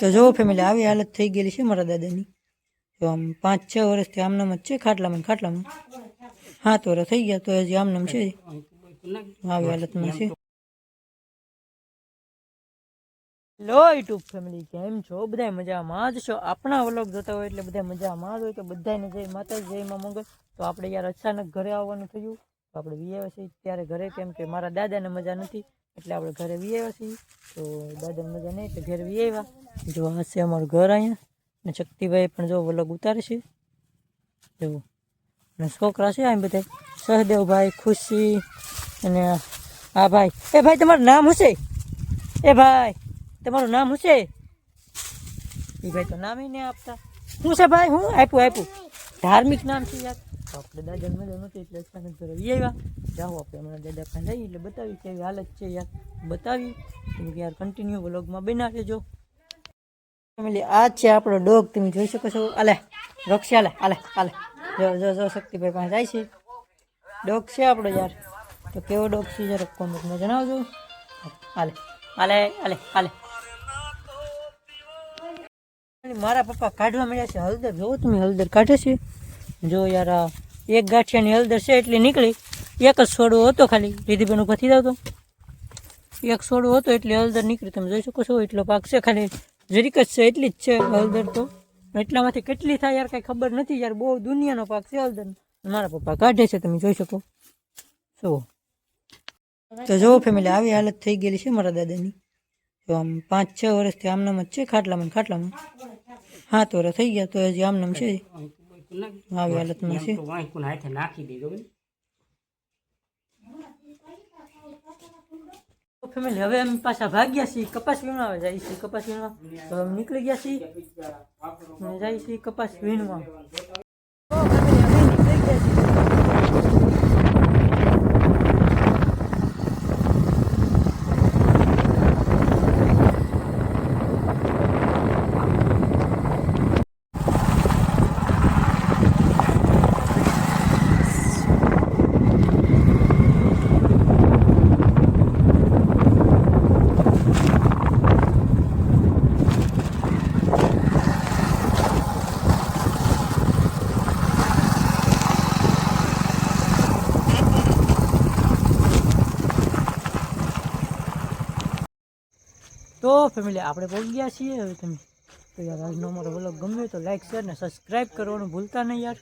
તો જો ફેમિલી આવી હાલત થઈ ગયેલી છે મારા દાદાની. તો આમ પાંચ છ વર્ષથી આમનામ જ છે, ખાટલામાં ખાટલામાં. સાત વર્ષ થઈ ગયા, તો હજી આમનામ છે. આવી હાલતમાં છે. લો, યુટ્યુબ ફેમિલી કેમ છો? બધા મજામાં જ છો? આપણા વ્લોગ જોતા હોય એટલે બધા મજામાં જ હોય તો બધાને જય માતાજી, જય માં મંગલ. તો આપણે યાર અચાનક ઘરે આવવાનું થયું. તો આપણે વી આવ્યા છીએ ત્યારે ઘરે કેમ કે મારા દાદાને મજા નથી. એટલે આપણે ઘરે વી આવ્યા છીએ. તો દાદાને મજા નહીં એટલે ઘરે વી આવ્યા જો આ છે અમારું ઘર અહીંયા. અને શક્તિભાઈ પણ જો વલગ ઉતારે છે. એવું અને છોકરા છે આમ બધા. સહદેવભાઈ ખુશી અને આ ભાઈ. એ ભાઈ તમારું નામ હશે એ ભાઈ, તમારું નામ હશે એ ભાઈ તો નામ નહીં આપતા. શું છે ભાઈ, હું? આપ્યું આપ્યું ધાર્મિક નામ છે યાર. તો આપણે દાદાને મજા નહોતી એટલે અચાનક ઘરે ઈ આવ્યા જાઓ આપણે હમણાં દાદા પાસે જઈએ એટલે બતાવી કેવી હાલત છે યાર બતાવી કેમ કે યાર કન્ટિન્યુ વ્લોગમાં બના રહેજો ફેમિલી આ છે આપણો ડોગ તમે જોઈ શકો છો આલે રોક્ષી આલે આલે આલે જો જો જો શક્તિભાઈ પાસે જાય છે ડોગ છે આપણો યાર તો કેવો ડોગ છે જરાક કોમેન્ટમાં જણાવજો હાલે હાલે હાલે હાલે અને મારા પપ્પા કાઢવા મળ્યા છે હળદર જોવો તમે હળદર કાઢે છે જો યાર એક ગાંઠિયાની હળદર છે એટલી નીકળી, એક જ છોડો હતો ખાલી રીધિબેન ઉપરથી જાવ તો એક સોડો હતો એટલે હળદર નીકળી, તમે જોઈ શકો છો, એટલો પાક છે ખાલી. જરીક જ છે, એટલી જ છે હળદર તો. એટલામાંથી કેટલી થાય યાર, કાંઈ ખબર નથી યાર, બહુ દુનિયાનો પાક છે હળદર. મારા પપ્પા કાઢે છે, તમે જોઈ શકો. જુઓ. તો જો ફેમિલી આવી હાલત થઈ ગયેલી છે મારા દાદાની. તો આમ પાંચ છ વર્ષથી આમનામ જ છે, ખાટલામાં ખાટલામાં. સાત વર્ષ થઈ ગયા, તો હજી આમનામ છે. આવી હાલતમાં છે. ફેમિલી હવે અમે પાછા ભાગ્યા છીએ કપાસ વીણવા જાય છે કપાસ વીણવા. તો અમે નીકળી ગયા છીએ. જાય છીએ કપાસ વીણવા તો family, અમે નીકળી ગયા છીએ. તો ફેમિલી આપણે પહોંચી ગયા છીએ. હવે તમે તો યાર, આજનો અમારો વ્લોગ ગમ્યો તો લાઈક શેર ને સબસ્ક્રાઈબ કરવાનું ભૂલતા નહીં યાર.